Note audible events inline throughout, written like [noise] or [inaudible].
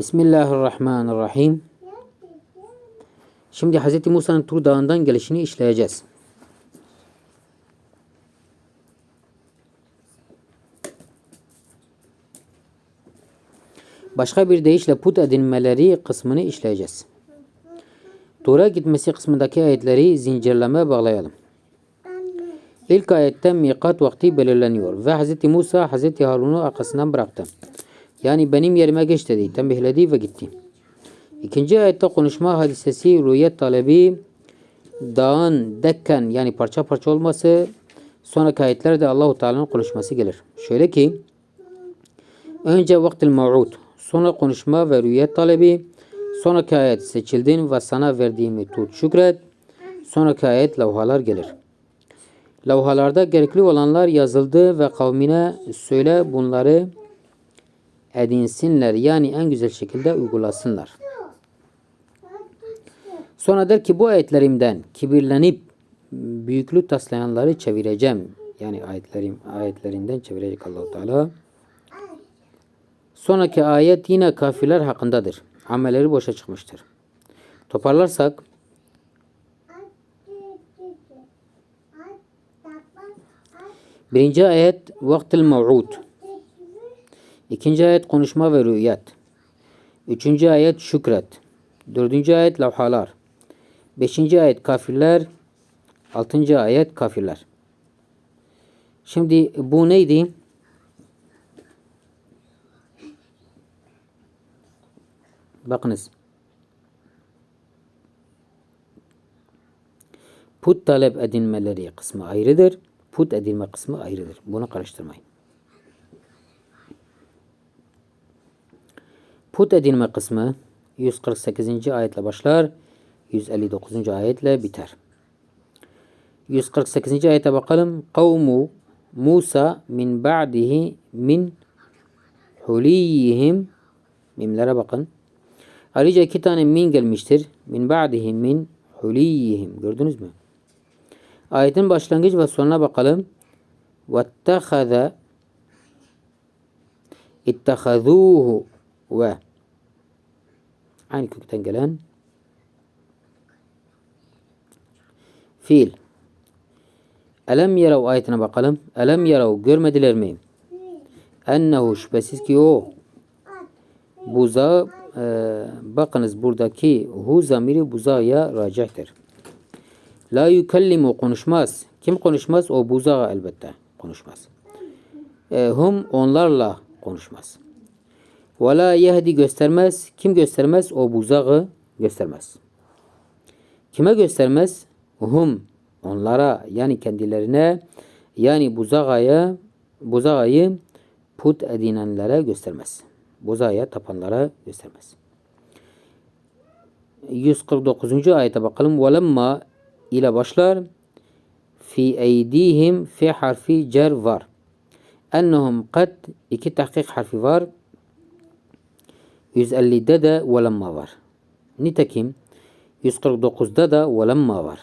Bismillahirrahmanirrahim. Şimdi Hz. Musa'nın Tur Dağı'ndan gelişini işleyeceğiz. Başka bir deyişle put edinmeleri kısmını işleyeceğiz. Tur'a gitmesi kısmındaki ayetleri zincirleme bağlayalım. İlk ayette mikat vakti belirleniyor ve Hz. Musa Hz. Harun'u arkasından bıraktı. Yani benim yerime geç dedi, tembihledi ve gitti. İkinci ayette konuşma hadisesi, rüyet talebi, dağın dekken yani parça parça olması, sonraki ayetlerde Allahu Teala'nın konuşması gelir. Şöyle ki, önce vaktil mev'ud, sonra konuşma ve rüyet talebi, sonraki ayet seçildin ve sana verdiğimi tut şükret, sonraki ayet levhalar gelir. Levhalarda gerekli olanlar yazıldı ve kavmine söyle bunları edinsinler. Yani en güzel şekilde uygulasınlar. Sonra der ki bu ayetlerimden kibirlenip büyüklük taslayanları çevireceğim. Yani ayetlerim ayetlerinden çevirecek Allahu Teala. Sonraki ayet yine kafirler hakkındadır. Amelleri boşa çıkmıştır. Toparlarsak birinci ayet vaktil mev'ud. İkinci ayet konuşma ve rüyet. Üçüncü ayet şükret. Dördüncü ayet levhalar. Beşinci ayet kafirler. Altıncı ayet kafirler. Şimdi bu neydi? Bakınız. Put talep edinmeleri kısmı ayrıdır. Put edilme kısmı ayrıdır. Bunu karıştırmayın. Put edinme kısmı 148. ayetle başlar, 159. ayetle biter. 148. ayete bakalım. Kavmu Musa min ba'dihi min huliyihim mimlere bakın. Ayrıca iki tane min gelmiştir. Min ba'dihi min huliyihim. Gördünüz mü? Ayetin başlangıç ve sonuna bakalım. Vettehaze ittehazuhu ve aynı kökten gelen fiil. Elem yarav ayetine bakalım. Elem yarav görmediler mi? Ennehu şüphesiz ki o buza e, bakınız buradaki hu zamiri buzaya racihtir. La yukellimu konuşmaz. Kim konuşmaz? O buzağa elbette konuşmaz. E, hum onlarla konuşmaz. Ve la göstermez. Kim göstermez? O buzağı göstermez. Kime göstermez? Hum onlara yani kendilerine yani buzağaya buzağayı put edinenlere göstermez. Buzağaya tapanlara göstermez. 149. ayete bakalım. Velemma ile başlar. Fi eydihim fi harfi cer var. Ennehum kad iki tahkik harfi var. 150'de de velemma var. Nitekim 149'da da velemma var.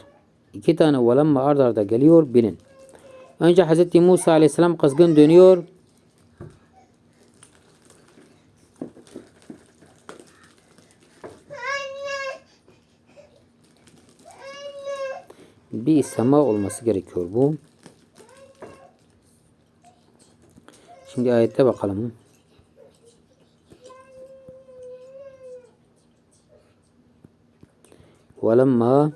İki tane velemma ard arda geliyor bilin. Önce Hz. Musa aleyhisselam kızgın dönüyor. Bir sema olması gerekiyor bu. Şimdi ayette bakalım. ولما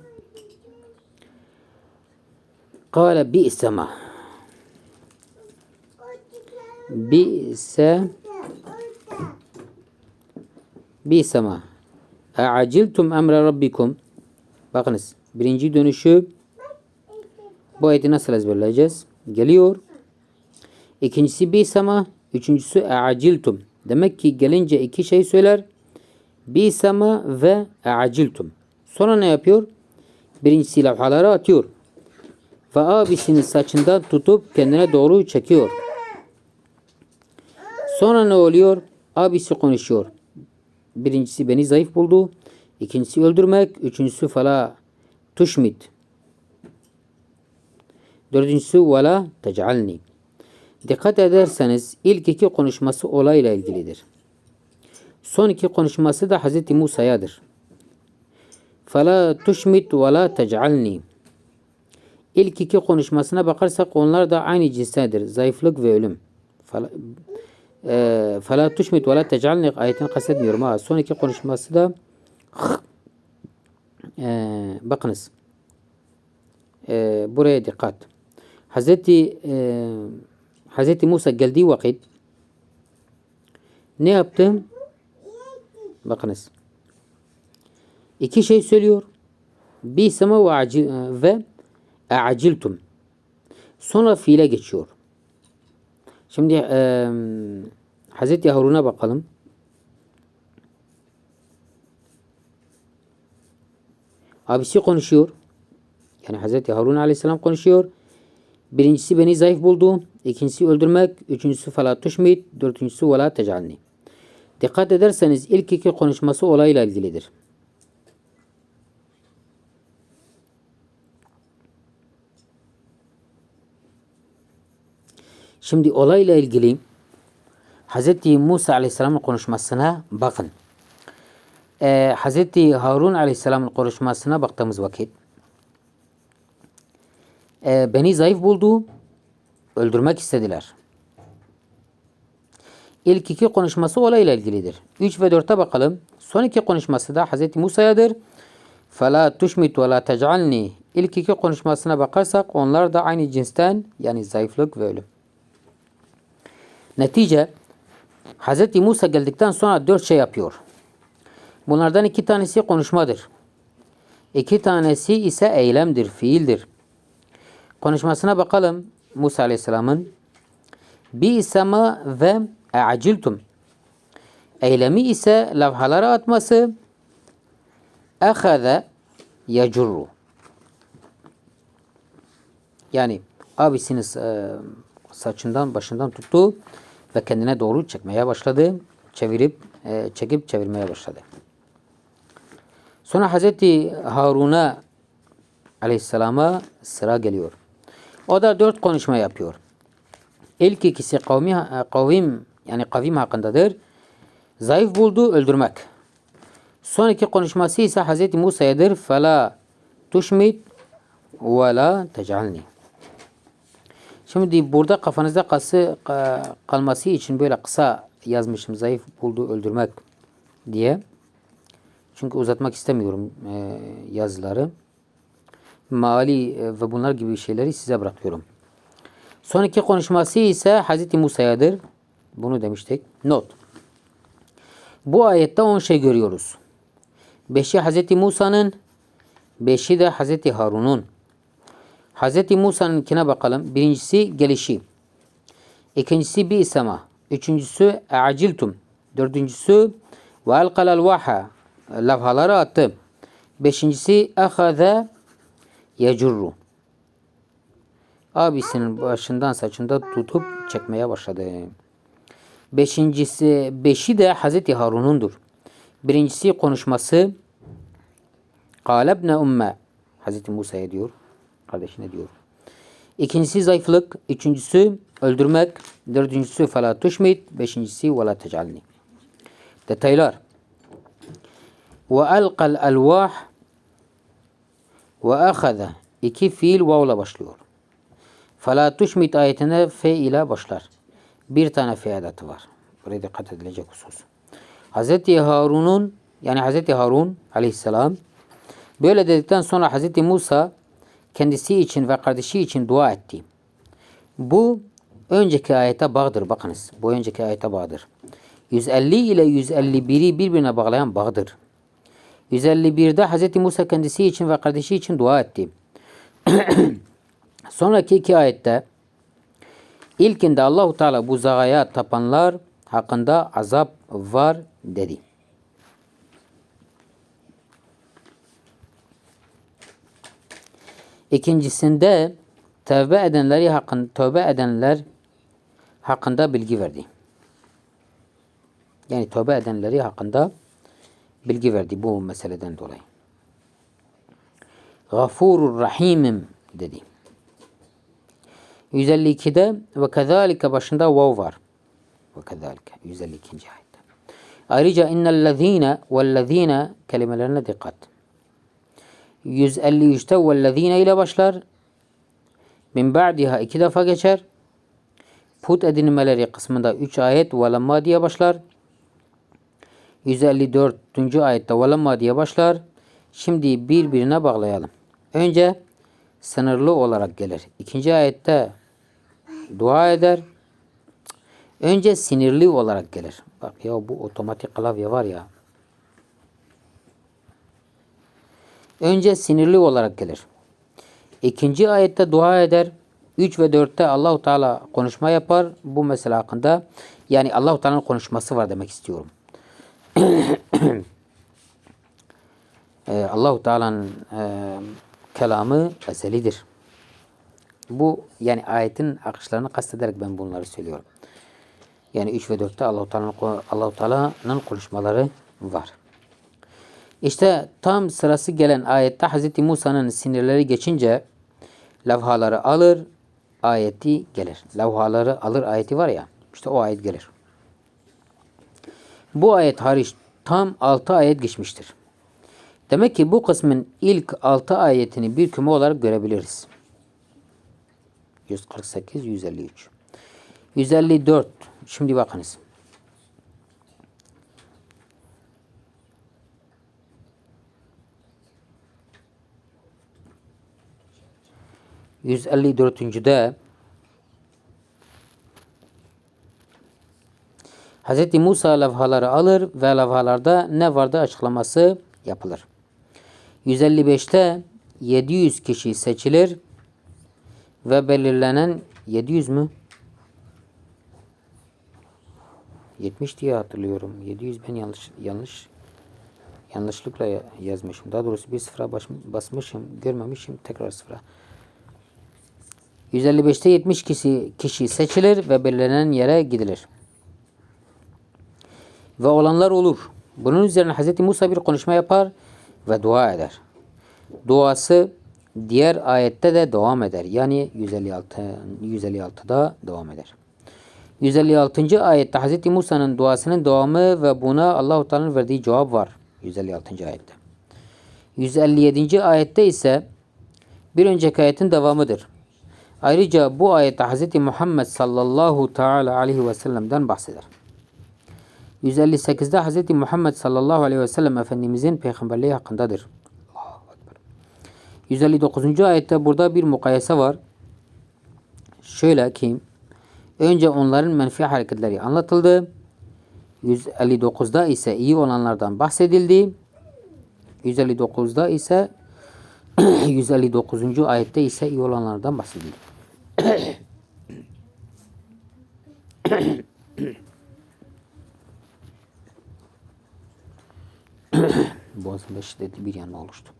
قال بئس ما بئس بئس ما أعجلتم أمر ربكم Bakınız birinci dönüşü bu ayeti nasıl ezberleyeceğiz? Geliyor. İkincisi bisama, üçüncüsü e'aciltum. Demek ki gelince iki şey söyler. Bisama ve e'aciltum. Sonra ne yapıyor? Birincisi levhaları atıyor. Ve abisinin saçından tutup kendine doğru çekiyor. Sonra ne oluyor? Abisi konuşuyor. Birincisi beni zayıf buldu. İkincisi öldürmek. Üçüncüsü fala tuşmit. Dördüncüsü vela tecalni. Dikkat ederseniz ilk iki konuşması olayla ilgilidir. Son iki konuşması da Hazreti Musa'yadır. فَلَا تُشْمِتْ وَلَا تَجْعَلْنِي İlk iki konuşmasına bakarsak onlar da aynı cinstedir. Zayıflık ve ölüm. فَلَا e, فَلَا تُشْمِتْ وَلَا تَجْعَلْنِي ayetini kastetmiyorum. Ha, son iki konuşması da e, bakınız. E, buraya dikkat. Hazreti e, Hazreti Musa geldiği vakit ne yaptı? Bakınız. İki şey söylüyor. Bir sema ve, acil, ve aciltum. Sonra fiile geçiyor. Şimdi e, Hazreti Harun'a bakalım. Abisi konuşuyor. Yani Hazreti Harun aleyhisselam konuşuyor. Birincisi beni zayıf buldu. İkincisi öldürmek. Üçüncüsü fala tuşmit. Dördüncüsü ve la tecalni. Dikkat ederseniz ilk iki konuşması olayla ilgilidir. Şimdi olayla ilgili Hz. Musa Aleyhisselam'ın konuşmasına bakın. Ee, Hz. Harun Aleyhisselam'ın konuşmasına baktığımız vakit e, beni zayıf buldu, öldürmek istediler. İlk iki konuşması olayla ilgilidir. 3 ve 4'e bakalım. Son iki konuşması da Hz. Musa'yadır. فَلَا تُشْمِتْ وَلَا تَجْعَلْنِي İlk iki konuşmasına bakarsak onlar da aynı cinsten yani zayıflık ve ölüm. Netice Hz. Musa geldikten sonra dört şey yapıyor. Bunlardan iki tanesi konuşmadır. İki tanesi ise eylemdir, fiildir. Konuşmasına bakalım Musa Aleyhisselam'ın. Bir isema ve aciltum. Eylemi ise levhalara atması. Ehaze yecurru. Yani abisinin e, saçından başından tuttu ve kendine doğru çekmeye başladı. Çevirip e, çekip çevirmeye başladı. Sonra Hazreti Harun'a aleyhisselama sıra geliyor. O da dört konuşma yapıyor. İlk ikisi kavmi, e, kavim yani kavim hakkındadır. Zayıf buldu öldürmek. Son iki konuşması ise Hazreti Musa'yadır. Fela tuşmit ve la tecalni. Şimdi burada kafanızda kası, kalması için böyle kısa yazmışım. Zayıf buldu öldürmek diye. Çünkü uzatmak istemiyorum e, yazıları. Mali e, ve bunlar gibi şeyleri size bırakıyorum. Son iki konuşması ise Hz. Musa'yadır. Bunu demiştik. Not. Bu ayette 10 şey görüyoruz. Beşi Hz. Musa'nın, beşi de Hz. Harun'un. Hz. Musa'nınkine bakalım. Birincisi gelişi. İkincisi bir isema. Üçüncüsü aciltum. Dördüncüsü ve alqal vaha. Lafhaları attı. Beşincisi ahaza yecurru. Abisinin başından saçında tutup çekmeye başladı. Beşincisi, beşi de Hazreti Harun'undur. Birincisi konuşması Kalebne umme Hazreti Musa'ya diyor. Kardeşine diyor. İkincisi zayıflık. Üçüncüsü öldürmek. Dördüncüsü fela tuşmit. Beşincisi ve tecalni. Detaylar. Ve alqal alvah ve ahaza. İki fiil vavla başlıyor. Fela tuşmit ayetine fe ile başlar. Bir tane fe adatı var. Buraya dikkat edilecek husus. Hz. Harun'un yani Hz. Harun aleyhisselam böyle dedikten sonra Hz. Musa kendisi için ve kardeşi için dua etti. Bu önceki ayete bağdır. Bakınız bu önceki ayete bağdır. 150 ile 151'i birbirine bağlayan bağdır. 151'de Hz. Musa kendisi için ve kardeşi için dua etti. [clears throat] Sonraki iki ayette ilkinde Allahu Teala bu zagaya tapanlar hakkında azap var dedi. İkincisinde tövbe edenleri hakkında tövbe edenler hakkında bilgi verdi. Yani tövbe edenleri hakkında bilgi verdi bu meseleden dolayı. Gafurur Rahimim dedi. 152'de ve kezalike başında vav var. Ve kezalike 152. ayette. Ayrıca innellezine vellezine kelimelerine dikkat. 153'te vellezine ile başlar. Min ba'diha iki defa geçer. Put edinmeleri kısmında 3 ayet velemma diye başlar. 154. ayette velemma diye başlar. Şimdi birbirine bağlayalım. Önce sınırlı olarak gelir. İkinci ayette dua eder. Önce sinirli olarak gelir. Bak ya bu otomatik klavye var ya. Önce sinirli olarak gelir. İkinci ayette dua eder. 3 ve 4'te Allahu Teala konuşma yapar bu mesele hakkında. Yani Allahu Teala'nın konuşması var demek istiyorum. [clears throat] ee, Allahu Teala'nın e, kelamı ezelidir. Bu yani ayetin akışlarını kastederek ben bunları söylüyorum. Yani 3 ve 4'te Allahu Teala'nın Allahu Teala'nın konuşmaları var. İşte tam sırası gelen ayette Hz. Musa'nın sinirleri geçince levhaları alır, ayeti gelir. Levhaları alır ayeti var ya, işte o ayet gelir. Bu ayet hariç tam 6 ayet geçmiştir. Demek ki bu kısmın ilk 6 ayetini bir küme olarak görebiliriz. 148, 153. 154. Şimdi bakınız. Yüz elli dörtüncüde Hz. Musa levhaları alır ve levhalarda ne vardı açıklaması yapılır. 155'te 700 kişi seçilir ve belirlenen 700 mü? 70 diye hatırlıyorum. 700 ben yanlış yanlış yanlışlıkla yazmışım. Daha doğrusu bir sıfıra basmışım, görmemişim. Tekrar sıfıra. 155'te 70 kişi, kişi seçilir ve belirlenen yere gidilir. Ve olanlar olur. Bunun üzerine Hz. Musa bir konuşma yapar ve dua eder. Duası diğer ayette de devam eder. Yani 156 156'da devam eder. 156. ayette Hz. Musa'nın duasının devamı ve buna Allahu Teala'nın verdiği cevap var. 156. ayette. 157. ayette ise bir önceki ayetin devamıdır. Ayrıca bu ayette Hz. Muhammed sallallahu teala aleyhi ve sellem'den bahseder. 158'de Hz. Muhammed sallallahu aleyhi ve sellem Efendimizin peygamberliği hakkındadır. 159. ayette burada bir mukayese var. Şöyle ki önce onların menfi hareketleri anlatıldı. 159'da ise iyi olanlardan bahsedildi. 159'da ise [clears throat] 159. ayette ise iyi olanlardan bahsedildi. Boğazımda şiddetli bir yanma oluştu.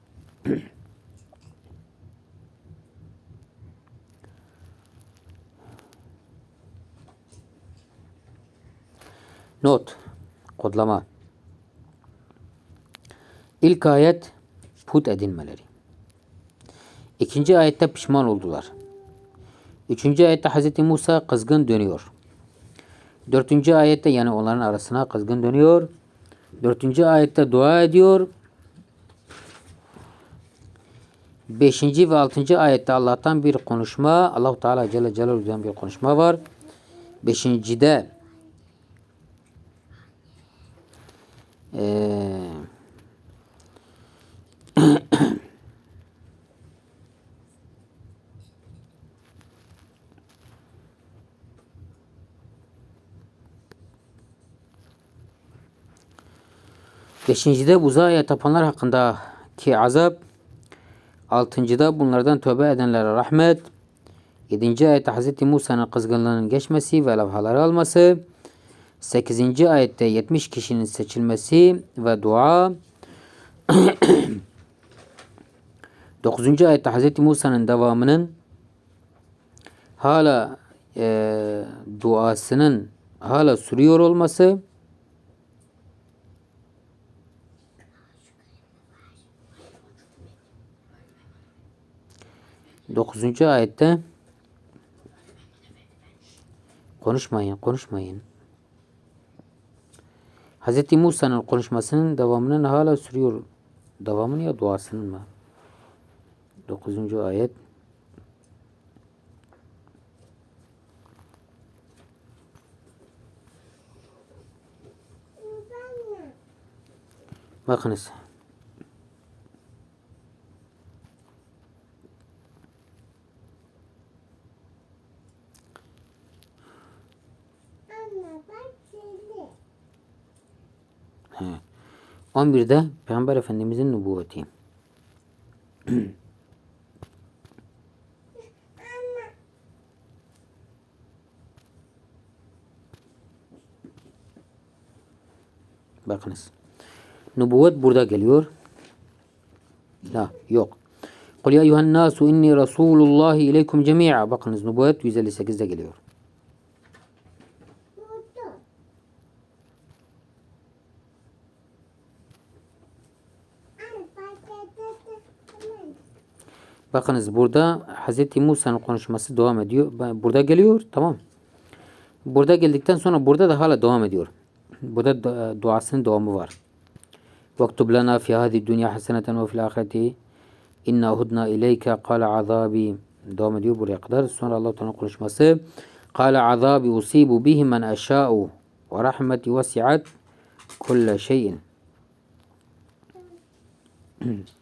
Not. Kodlama. İlk ayet put edinmeleri. İkinci ayette pişman oldular. Üçüncü ayette Hz. Musa kızgın dönüyor. Dördüncü ayette yani onların arasına kızgın dönüyor. Dördüncü ayette dua ediyor. Beşinci ve altıncı ayette Allah'tan bir konuşma, Allah Teala Celle Celaluhu'dan bir konuşma var. Beşincide ee, Beşincide buzaya tapanlar hakkındaki azap. Altıncıda bunlardan tövbe edenlere rahmet. Yedinci ayette Hz. Musa'nın kızgınlığının geçmesi ve levhaları alması. Sekizinci ayette yetmiş kişinin seçilmesi ve dua. [clears throat] Dokuzuncu ayette Hz. Musa'nın devamının hala e, duasının hala sürüyor olması. Dokuzuncu ayette konuşmayın, konuşmayın. Hz. Musa'nın konuşmasının devamının hala sürüyor. Devamını ya duasının mı? 9. ayet. Bakınız. 11'de Peygamber Efendimizin nübüvveti. [clears throat] Bakınız. Nübüvvet burada geliyor. La yok. Kul ya eyyühen nasu inni Resulullah ileykum cemi'a. Bakınız nübüvvet 158'de geliyor. Bakınız burada Hz. Musa'nın konuşması devam ediyor. Burada geliyor tamam. Burada geldikten sonra burada da hala devam ediyor. Burada du- duasının devamı var. Lana fi hadi dünya haseneten ve fil ahireti inna hudna ileyke kale azabi devam ediyor buraya kadar. Sonra Allah Teala konuşması azabi usibu bihi men aşa'u ve rahmeti vesi'at kulle şeyin. [clears throat]